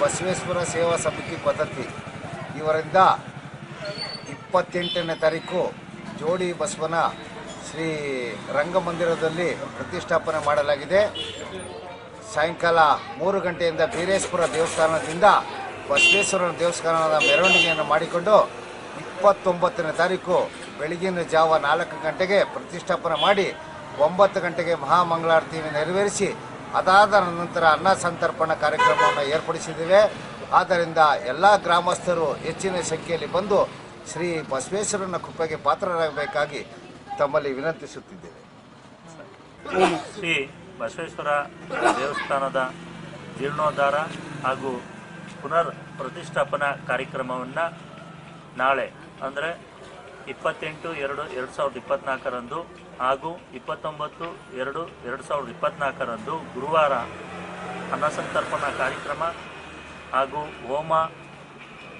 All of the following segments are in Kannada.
ಬಸವೇಶ್ವರ ಸೇವಾ ಸಮಿತಿ ಪದ್ಧತಿ. ಇವರಿಂದ ಇಪ್ಪತ್ತೆಂಟನೇ ತಾರೀಕು ಜೋಡಿ ಬಸವನ ಶ್ರೀ ರಂಗಮಂದಿರದಲ್ಲಿ ಪ್ರತಿಷ್ಠಾಪನೆ ಮಾಡಲಾಗಿದೆ. ಸಾಯಂಕಾಲ ಮೂರು ಗಂಟೆಯಿಂದ ಬೀರೇಶ್ವರ ದೇವಸ್ಥಾನದಿಂದ ಬಸವೇಶ್ವರನ ದೇವಸ್ಥಾನದ ಮೆರವಣಿಗೆಯನ್ನು ಮಾಡಿಕೊಂಡು ಇಪ್ಪತ್ತೊಂಬತ್ತನೇ ತಾರೀಕು ಬೆಳಗಿನ ಜಾವ ನಾಲ್ಕು ಗಂಟೆಗೆ ಪ್ರತಿಷ್ಠಾಪನೆ ಮಾಡಿ ಒಂಬತ್ತು ಗಂಟೆಗೆ ಮಹಾಮಂಗಳಾರತಿಯನ್ನು ನೆರವೇರಿಸಿ ಅದಾದ ನಂತರ ಅನ್ನ ಸಂತರ್ಪಣ ಕಾರ್ಯಕ್ರಮವನ್ನು ಏರ್ಪಡಿಸಿದ್ದೇವೆ. ಆದ್ದರಿಂದ ಎಲ್ಲ ಗ್ರಾಮಸ್ಥರು ಹೆಚ್ಚಿನ ಸಂಖ್ಯೆಯಲ್ಲಿ ಬಂದು ಶ್ರೀ ಬಸವೇಶ್ವರನ ಕೃಪೆಗೆ ಪಾತ್ರರಾಗಬೇಕಾಗಿ ತಮ್ಮಲ್ಲಿ ವಿನಂತಿಸುತ್ತಿದ್ದೇವೆ. ಶ್ರೀ ಬಸವೇಶ್ವರ ದೇವಸ್ಥಾನದ ಜೀರ್ಣೋದ್ಧಾರ ಹಾಗೂ ಪುನರ್ ಪ್ರತಿಷ್ಠಾಪನಾ ಕಾರ್ಯಕ್ರಮವನ್ನು ನಾಳೆ, ಅಂದರೆ ಇಪ್ಪತ್ತೆಂಟು, ಎರಡು ಎರಡು ಸಾವಿರದ ಇಪ್ಪತ್ನಾಲ್ಕರಂದು ಹಾಗೂ ಇಪ್ಪತ್ತೊಂಬತ್ತು, ಎರಡು ಎರಡು ಸಾವಿರದ ಇಪ್ಪತ್ನಾಲ್ಕರಂದು ಗುರುವಾರ ಅನ್ನಸಂತರ್ಪಣಾ ಕಾರ್ಯಕ್ರಮ ಹಾಗೂ ಹೋಮ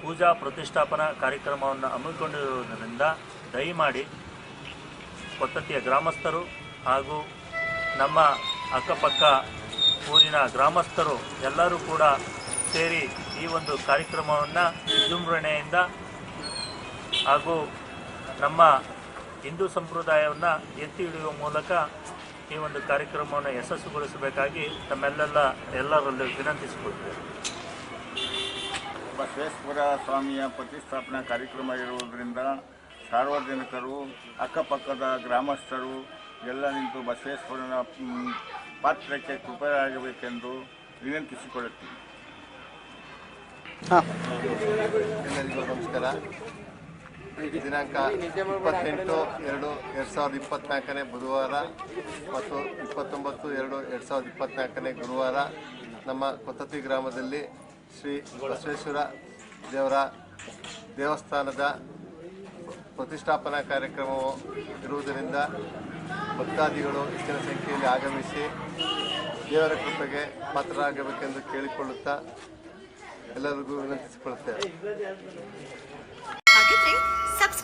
ಪೂಜಾ ಪ್ರತಿಷ್ಠಾಪನಾ ಕಾರ್ಯಕ್ರಮವನ್ನು ಹಮ್ಮಿಕೊಂಡಿರುವುದರಿಂದ ದಯಮಾಡಿ ಕೊತ್ತತಿಯ ಗ್ರಾಮಸ್ಥರು ಹಾಗೂ ನಮ್ಮ ಅಕ್ಕಪಕ್ಕ ಊರಿನ ಗ್ರಾಮಸ್ಥರು ಎಲ್ಲರೂ ಕೂಡ ಸೇರಿ ಈ ಒಂದು ಕಾರ್ಯಕ್ರಮವನ್ನು ವಿಜೃಂಭಣೆಯಿಂದ ಹಾಗೂ ನಮ್ಮ ಹಿಂದೂ ಸಂಪ್ರದಾಯವನ್ನು ಎತ್ತಿ ಹಿಡಿಯುವ ಮೂಲಕ ಈ ಒಂದು ಕಾರ್ಯಕ್ರಮವನ್ನು ಯಶಸ್ಸುಗೊಳಿಸಬೇಕಾಗಿ ತಮ್ಮೆಲ್ಲೆಲ್ಲ ಎಲ್ಲರಲ್ಲೂ ವಿನಂತಿಸಿಕೊಳ್ತೇವೆ. ಬಸವೇಶ್ವರ ಸ್ವಾಮಿಯ ಪ್ರತಿಷ್ಠಾಪನಾ ಕಾರ್ಯಕ್ರಮ ಇರುವುದರಿಂದ ಸಾರ್ವಜನಿಕರು ಅಕ್ಕಪಕ್ಕದ ಗ್ರಾಮಸ್ಥರು ಎಲ್ಲ ನಿಂತು ಬಸವೇಶ್ವರನ ಪಾತ್ರಕ್ಕೆ ಕೃಪೆಯಾಗಬೇಕೆಂದು ವಿನಂತಿಸಿಕೊಳ್ಳುತ್ತೀನಿ. ಎಲ್ಲರಿಗೂ ನಮಸ್ಕಾರ. ದಿನಾಂಕ ಇಪ್ಪತ್ತೆಂಟು, ಎರಡು ಎರಡು ಸಾವಿರದ ಇಪ್ಪತ್ನಾಲ್ಕನೇ ಬುಧವಾರ ಮತ್ತು ಇಪ್ಪತ್ತೊಂಬತ್ತು, ಎರಡು ಎರಡು ಸಾವಿರದ ಇಪ್ಪತ್ನಾಲ್ಕನೇ ಗುರುವಾರ ನಮ್ಮ ಕೊತ್ತತಿ ಗ್ರಾಮದಲ್ಲಿ ಶ್ರೀ ಬಸವೇಶ್ವರ ದೇವರ ದೇವಸ್ಥಾನದ ಪ್ರತಿಷ್ಠಾಪನಾ ಕಾರ್ಯಕ್ರಮವು ಇರುವುದರಿಂದ ಭಕ್ತಾದಿಗಳು ಹೆಚ್ಚಿನ ಸಂಖ್ಯೆಯಲ್ಲಿ ಆಗಮಿಸಿ ದೇವರ ಕೃಪೆಗೆ ಪಾತ್ರರಾಗಬೇಕೆಂದು ಕೇಳಿಕೊಳ್ಳುತ್ತಾ ಎಲ್ಲರಿಗೂ ವಿನಂತಿಸಿಕೊಳ್ಳುತ್ತೇವೆ.